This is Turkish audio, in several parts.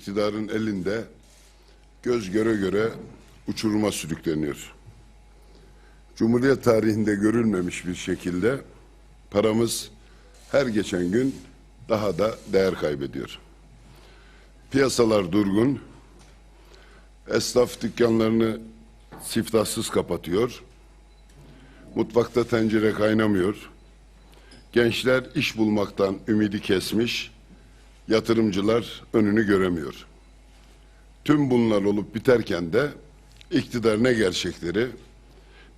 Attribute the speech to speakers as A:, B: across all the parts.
A: iktidarın elinde göz göre göre uçuruma sürükleniyor. Cumhuriyet tarihinde görülmemiş bir şekilde paramız her geçen gün daha da değer kaybediyor. Piyasalar durgun, esnaf dükkanlarını siftahsız kapatıyor, mutfakta tencere kaynamıyor, gençler iş bulmaktan ümidi kesmiş, yatırımcılar önünü göremiyor. Tüm bunlar olup biterken de iktidar ne gerçekleri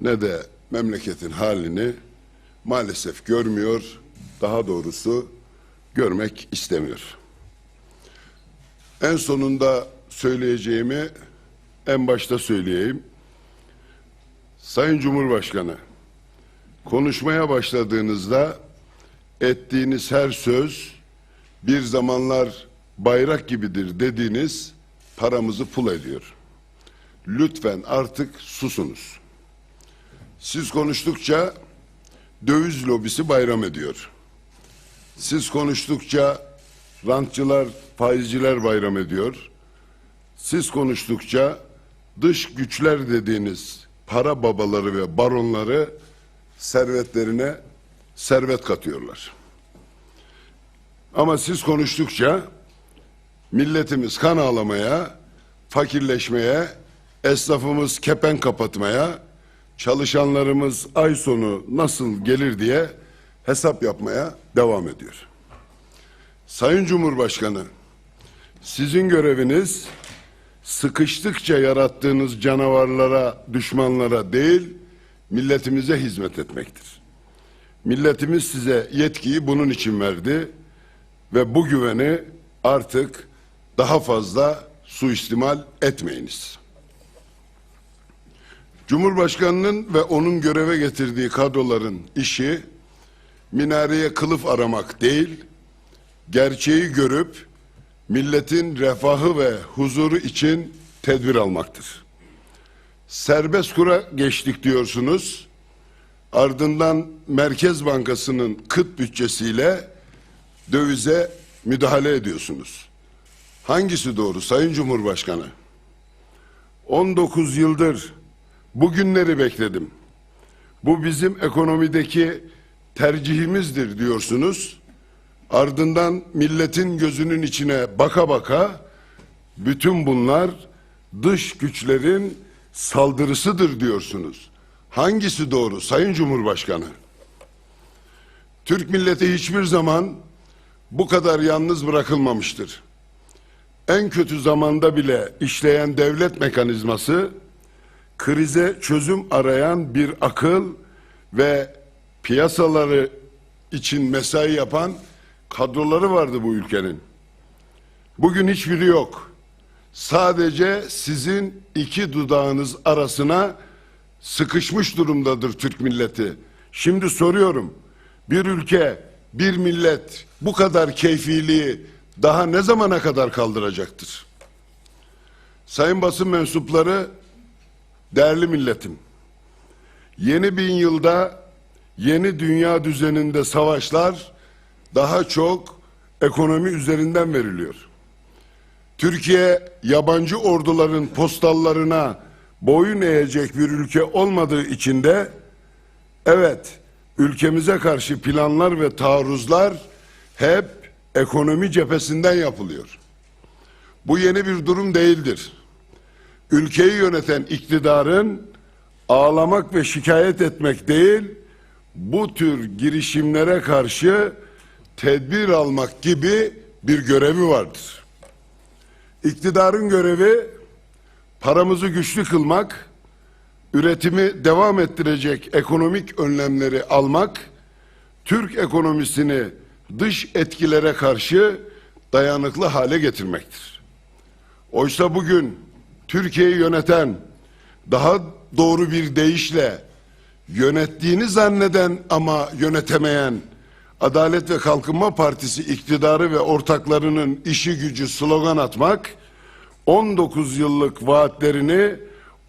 A: ne de memleketin halini maalesef görmüyor, daha doğrusu görmek istemiyor. En sonunda söyleyeceğimi en başta söyleyeyim. Sayın Cumhurbaşkanı, konuşmaya başladığınızda ettiğiniz her söz bir zamanlar bayrak gibidir dediğiniz paramızı pul ediyor. Lütfen artık susunuz. Siz konuştukça döviz lobisi bayram ediyor. Siz konuştukça rantçılar, faizciler bayram ediyor. Siz konuştukça dış güçler dediğiniz para babaları ve baronları servetlerine servet katıyorlar. Ama siz konuştukça milletimiz kan ağlamaya, fakirleşmeye, esnafımız kepen kapatmaya, çalışanlarımız ay sonu nasıl gelir diye hesap yapmaya devam ediyor. Sayın Cumhurbaşkanı, sizin göreviniz sıkıştıkça yarattığınız canavarlara, düşmanlara değil, milletimize hizmet etmektir. Milletimiz size yetkiyi bunun için verdi ve bu güveni artık daha fazla suistimal etmeyiniz. Cumhurbaşkanının ve onun göreve getirdiği kadroların işi minareye kılıf aramak değil, gerçeği görüp milletin refahı ve huzuru için tedbir almaktır. Serbest kura geçtik diyorsunuz. Ardından Merkez Bankası'nın kıt bütçesiyle dövize müdahale ediyorsunuz. Hangisi doğru Sayın Cumhurbaşkanı? 19 yıldır bu günleri bekledim. Bu bizim ekonomideki tercihimizdir diyorsunuz. Ardından milletin gözünün içine baka baka bütün bunlar dış güçlerin saldırısıdır diyorsunuz. Hangisi doğru Sayın Cumhurbaşkanı? Türk milleti hiçbir zaman bu kadar yalnız bırakılmamıştır. En kötü zamanda bile işleyen devlet mekanizması krize çözüm arayan bir akıl ve piyasaları için mesai yapan kadroları vardı bu ülkenin. Bugün hiçbiri yok. Sadece sizin iki dudağınız arasına sıkışmış durumdadır Türk milleti. Şimdi soruyorum. Bir ülke, bir millet bu kadar keyfiliği daha ne zamana kadar kaldıracaktır? Sayın basın mensupları, değerli milletim. Yeni bin yılda yeni dünya düzeninde savaşlar daha çok ekonomi üzerinden veriliyor. Türkiye yabancı orduların postallarına boyun eğecek bir ülke olmadığı için de evet ülkemize karşı planlar ve taarruzlar hep ekonomi cephesinden yapılıyor. Bu yeni bir durum değildir. Ülkeyi yöneten iktidarın ağlamak ve şikayet etmek değil, bu tür girişimlere karşı tedbir almak gibi bir görevi vardır. İktidarın görevi paramızı güçlü kılmak, üretimi devam ettirecek ekonomik önlemleri almak, Türk ekonomisini dış etkilere karşı dayanıklı hale getirmektir. Oysa bugün Türkiye'yi yöneten, daha doğru bir deyişle yönettiğini zanneden ama yönetemeyen Adalet ve Kalkınma Partisi iktidarı ve ortaklarının işi gücü slogan atmak, 19 yıllık vaatlerini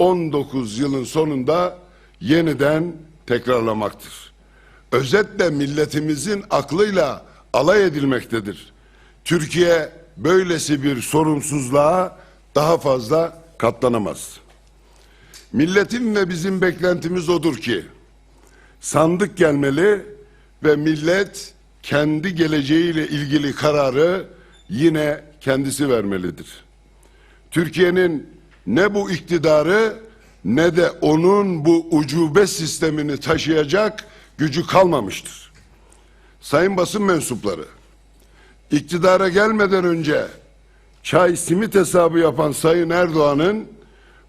A: 19 yılın sonunda yeniden tekrarlamaktır. Özetle milletimizin aklıyla alay edilmektedir. Türkiye böylesi bir sorumsuzluğa daha fazla katlanamaz. Milletin ve bizim beklentimiz odur ki sandık gelmeli ve millet kendi geleceğiyle ilgili kararı yine kendisi vermelidir. Türkiye'nin ne bu iktidarı ne de onun bu ucube sistemini taşıyacak gücü kalmamıştır. Sayın basın mensupları, iktidara gelmeden önce çay simit hesabı yapan Sayın Erdoğan'ın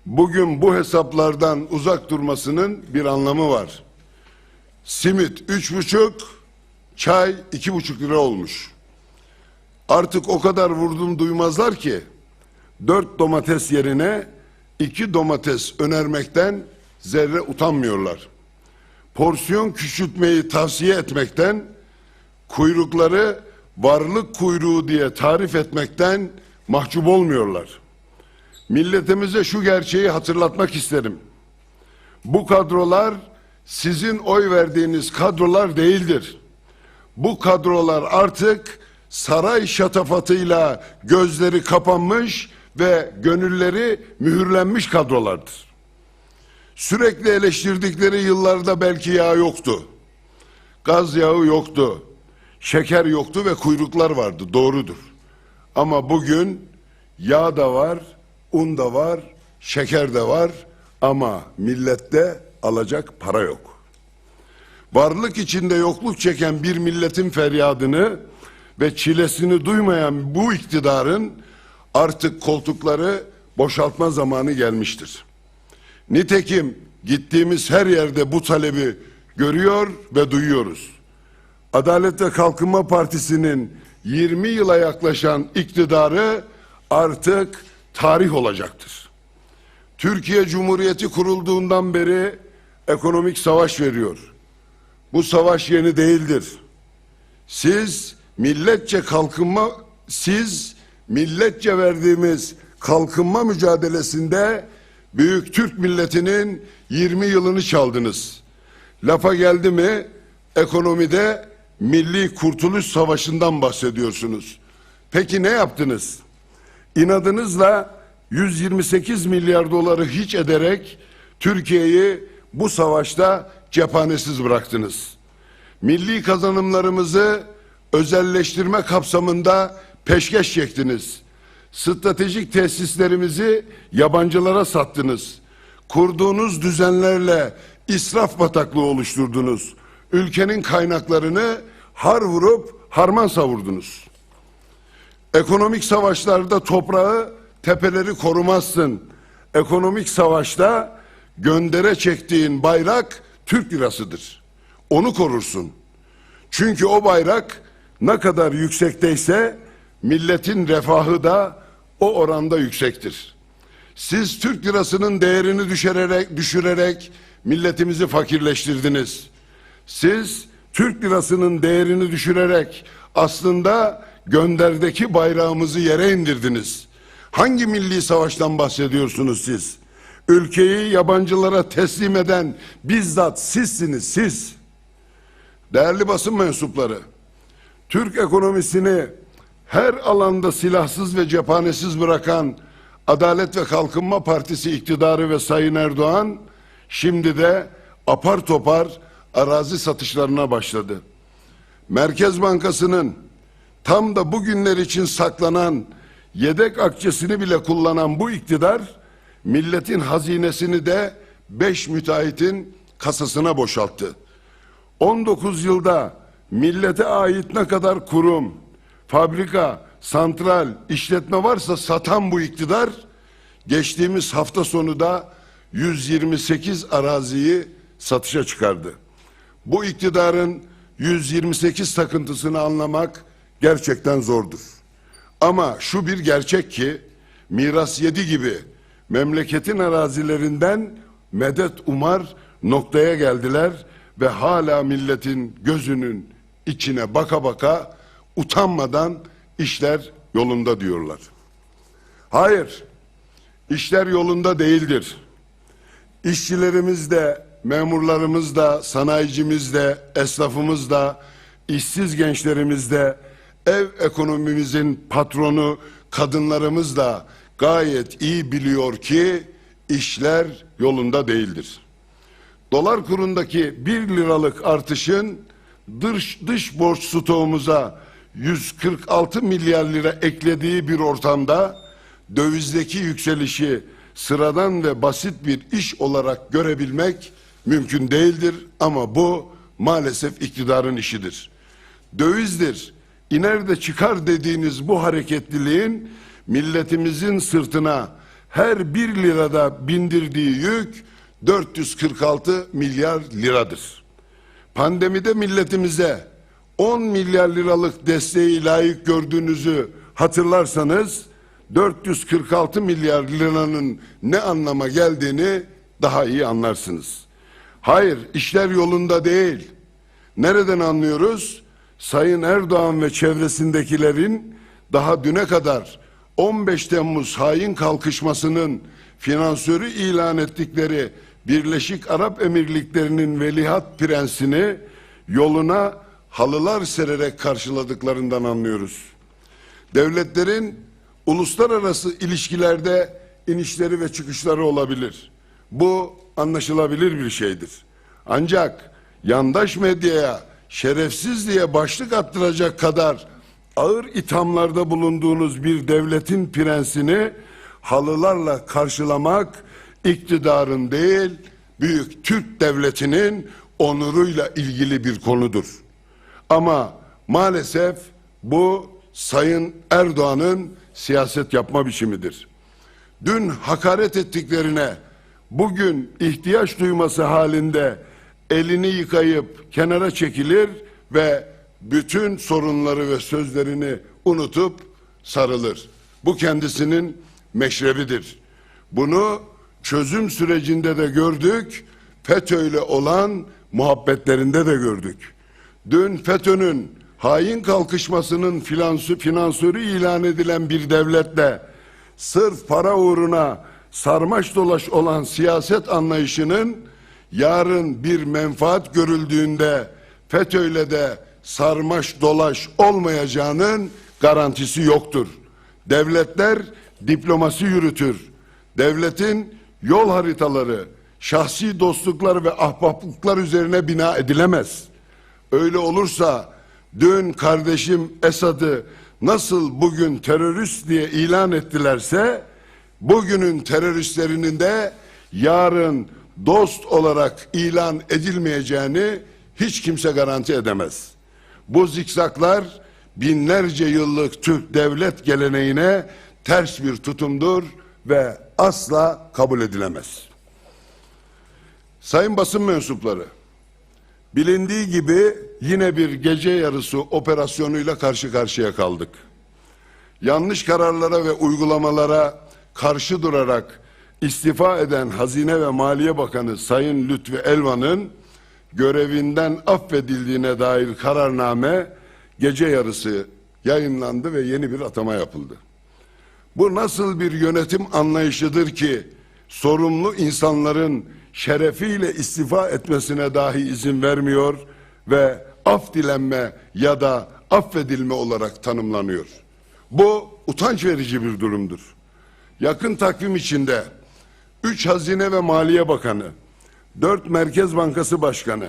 A: bugün bu hesaplardan uzak durmasının bir anlamı var. Simit üç buçuk, çay iki buçuk lira olmuş. Artık o kadar vurdum duymazlar ki dört domates yerine iki domates önermekten zerre utanmıyorlar. Porsiyon küçültmeyi tavsiye etmekten, kuyrukları varlık kuyruğu diye tarif etmekten mahcup olmuyorlar. Milletimize şu gerçeği hatırlatmak isterim. Bu kadrolar sizin oy verdiğiniz kadrolar değildir. Bu kadrolar artık saray şatafatıyla gözleri kapanmış ve gönülleri mühürlenmiş kadrolardır. Sürekli eleştirdikleri yıllarda belki yağ yoktu. Gaz yağı yoktu. Şeker yoktu ve kuyruklar vardı. Doğrudur. Ama bugün yağ da var, un da var, şeker de var ama millette alacak para yok. Varlık içinde yokluk çeken bir milletin feryadını ve çilesini duymayan bu iktidarın artık koltukları boşaltma zamanı gelmiştir. Nitekim gittiğimiz her yerde bu talebi görüyor ve duyuyoruz. Adalet ve Kalkınma Partisi'nin 20 yıla yaklaşan iktidarı artık tarih olacaktır. Türkiye Cumhuriyeti kurulduğundan beri ekonomik savaş veriyor. Bu savaş yeni değildir. Siz milletçe kalkınma siz milletçe verdiğimiz kalkınma mücadelesinde büyük Türk milletinin 20 yılını çaldınız. Lafa geldi mi ekonomide Milli Kurtuluş Savaşı'ndan bahsediyorsunuz. Peki ne yaptınız? İnadınızla 128 milyar doları hiç ederek Türkiye'yi bu savaşta cephanesiz bıraktınız. Milli kazanımlarımızı özelleştirme kapsamında peşkeş çektiniz. Stratejik tesislerimizi yabancılara sattınız. Kurduğunuz düzenlerle israf bataklığı oluşturdunuz. Ülkenin kaynaklarını har vurup harman savurdunuz. Ekonomik savaşlarda toprağı, tepeleri korumazsın. Ekonomik savaşta göndere çektiğin bayrak Türk lirasıdır. Onu korursun. Çünkü o bayrak ne kadar yüksekteyse milletin refahı da o oranda yüksektir. Siz Türk lirasının değerini düşürerek, düşürerek milletimizi fakirleştirdiniz. Siz Türk lirasının değerini düşürerek aslında gönderdeki bayrağımızı yere indirdiniz. Hangi milli savaştan bahsediyorsunuz siz? Ülkeyi yabancılara teslim eden bizzat sizsiniz siz. Değerli basın mensupları, Türk ekonomisini her alanda silahsız ve cephanesiz bırakan Adalet ve Kalkınma Partisi iktidarı ve Sayın Erdoğan şimdi de apar topar arazi satışlarına başladı. Merkez Bankası'nın tam da bugünler için saklanan yedek akçesini bile kullanan bu iktidar milletin hazinesini de beş müteahhitin kasasına boşalttı. 19 yılda millete ait ne kadar kurum, fabrika, santral, işletme varsa satan bu iktidar geçtiğimiz hafta sonu da 128 araziyi satışa çıkardı. Bu iktidarın 128 takıntısını anlamak gerçekten zordur. Ama şu bir gerçek ki miras yedi gibi memleketin arazilerinden medet umar noktaya geldiler ve hala milletin gözünün içine baka baka utanmadan işler yolunda diyorlar. Hayır, işler yolunda değildir. İşçilerimiz de, memurlarımız da, sanayicimiz de, esnafımız da, işsiz gençlerimiz de, ev ekonomimizin patronu kadınlarımız da gayet iyi biliyor ki işler yolunda değildir. Dolar kurundaki 1 liralık artışın dış, dış borç stoğumuza 146 milyar lira eklediği bir ortamda dövizdeki yükselişi sıradan ve basit bir iş olarak görebilmek mümkün değildir ama bu maalesef iktidarın işidir. Dövizdir, iner de çıkar dediğiniz bu hareketliliğin milletimizin sırtına her bir lirada bindirdiği yük 446 milyar liradır. Pandemide milletimize 10 milyar liralık desteği layık gördüğünüzü hatırlarsanız 446 milyar liranın ne anlama geldiğini daha iyi anlarsınız. Hayır, işler yolunda değil. Nereden anlıyoruz? Sayın Erdoğan ve çevresindekilerin daha düne kadar 15 Temmuz hain kalkışmasının finansörü ilan ettikleri Birleşik Arap Emirlikleri'nin veliaht prensini yoluna halılar sererek karşıladıklarından anlıyoruz. Devletlerin uluslararası ilişkilerde inişleri ve çıkışları olabilir. Bu anlaşılabilir bir şeydir. Ancak yandaş medyaya şerefsiz diye başlık attıracak kadar ağır ithamlarda bulunduğunuz bir devletin prensini halılarla karşılamak iktidarın değil, büyük Türk devletinin onuruyla ilgili bir konudur. Ama maalesef bu Sayın Erdoğan'ın siyaset yapma biçimidir. Dün hakaret ettiklerine bugün ihtiyaç duyması halinde elini yıkayıp kenara çekilir ve bütün sorunları ve sözlerini unutup sarılır. Bu kendisinin meşrebidir. Bunu çözüm sürecinde de gördük, FETÖ'yle olan muhabbetlerinde de gördük. Dün FETÖ'nün hain kalkışmasının finansö, finansörü ilan edilen bir devletle sırf para uğruna sarmaş dolaş olan siyaset anlayışının yarın bir menfaat görüldüğünde FETÖ'yle de sarmaş dolaş olmayacağının garantisi yoktur. Devletler diplomasi yürütür. Devletin yol haritaları, şahsi dostluklar ve ahbaplıklar üzerine bina edilemez. Öyle olursa dün kardeşim Esad'ı nasıl bugün terörist diye ilan ettilerse bugünün teröristlerinin de yarın dost olarak ilan edilmeyeceğini hiç kimse garanti edemez. Bu zikzaklar binlerce yıllık Türk devlet geleneğine ters bir tutumdur ve asla kabul edilemez. Sayın basın mensupları, bilindiği gibi yine bir gece yarısı operasyonuyla karşı karşıya kaldık. Yanlış kararlara ve uygulamalara karşı durarak istifa eden Hazine ve Maliye Bakanı Sayın Lütfi Elvan'ın görevinden affedildiğine dair kararname gece yarısı yayınlandı ve yeni bir atama yapıldı. Bu nasıl bir yönetim anlayışıdır ki sorumlu insanların şerefiyle istifa etmesine dahi izin vermiyor ve af dilenme ya da affedilme olarak tanımlanıyor. Bu utanç verici bir durumdur. Yakın takvim içinde 3 Hazine ve Maliye Bakanı, 4 Merkez Bankası Başkanı,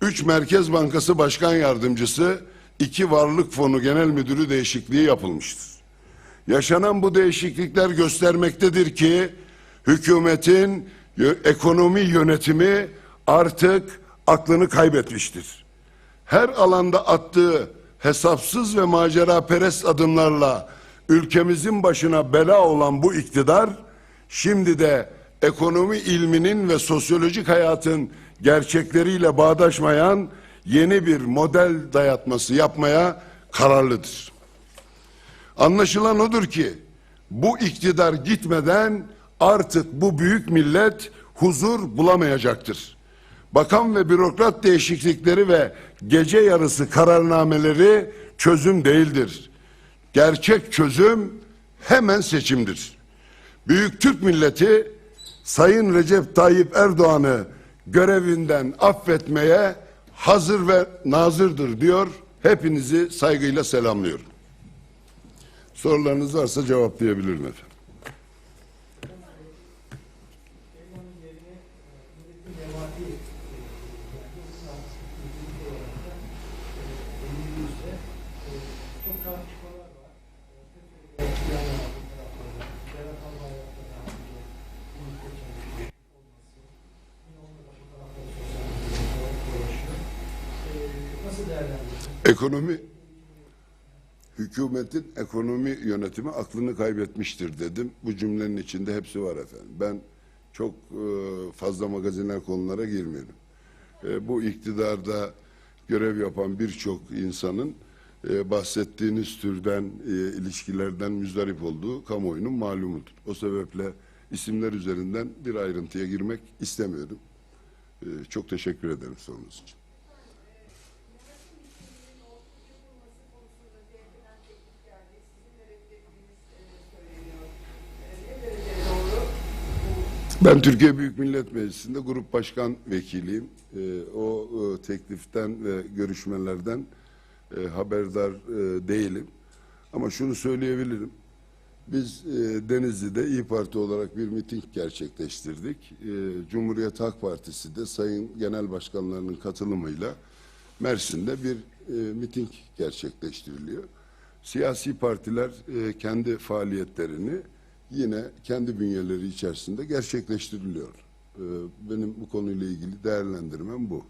A: 3 Merkez Bankası Başkan Yardımcısı, 2 Varlık Fonu Genel Müdürü değişikliği yapılmıştır. Yaşanan bu değişiklikler göstermektedir ki hükümetin ekonomi yönetimi artık aklını kaybetmiştir. Her alanda attığı hesapsız ve macera perest adımlarla ülkemizin başına bela olan bu iktidar şimdi de ekonomi ilminin ve sosyolojik hayatın gerçekleriyle bağdaşmayan yeni bir model dayatması yapmaya kararlıdır. Anlaşılan odur ki bu iktidar gitmeden artık bu büyük millet huzur bulamayacaktır. Bakan ve bürokrat değişiklikleri ve gece yarısı kararnameleri çözüm değildir. Gerçek çözüm hemen seçimdir. Büyük Türk milleti Sayın Recep Tayyip Erdoğan'ı görevinden affetmeye hazır ve nazırdır diyor. Hepinizi saygıyla selamlıyorum. Sorularınız varsa cevaplayabilirim efendim.
B: elmanın yerine e, milletin memati e, yani bunun artık milletin olarak da e, elimizde e, çok tartışmalar var. E, Türkiye'de yan yana bu taraflarda, Berat Albayrak'la daha önce birlikte çalışmış olması, yine onunla da bu tarafları sosyal medyada dolaşıyor. E, Nasıl değerlendiriyorsunuz?
A: Ekonomi hükümetin ekonomi yönetimi aklını kaybetmiştir dedim. Bu cümlenin içinde hepsi var efendim. Ben çok e, fazla magazinel konulara girmiyorum. E, bu iktidarda görev yapan birçok insanın e, bahsettiğiniz türden ilişkilerden müzdarip olduğu kamuoyunun malumudur. O sebeple isimler üzerinden bir ayrıntıya girmek istemiyorum. Çok teşekkür ederim sorunuz için.
C: yapılması konusunda CHP'den teklif geldi. Sizin de reddettiğiniz e, söyleniyor. E, Ne derece doğru? Bu
A: Ben Türkiye Büyük Millet Meclisi'nde grup başkan vekiliyim. Ee, o e, tekliften ve görüşmelerden e, haberdar e, değilim. Ama şunu söyleyebilirim. Biz e, Denizli'de İyi Parti olarak bir miting gerçekleştirdik. E, Cumhuriyet Halk Partisi de Sayın Genel Başkanlarının katılımıyla Mersin'de bir e, miting gerçekleştiriliyor. Siyasi partiler e, kendi faaliyetlerini yine kendi bünyeleri içerisinde gerçekleştiriliyor. E, benim bu konuyla ilgili değerlendirmem bu.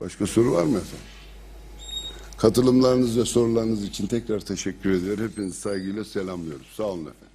A: Başka soru var mı efendim? Katılımlarınız ve sorularınız için tekrar teşekkür ediyorum. Hepinizi saygıyla selamlıyorum. Sağ olun efendim.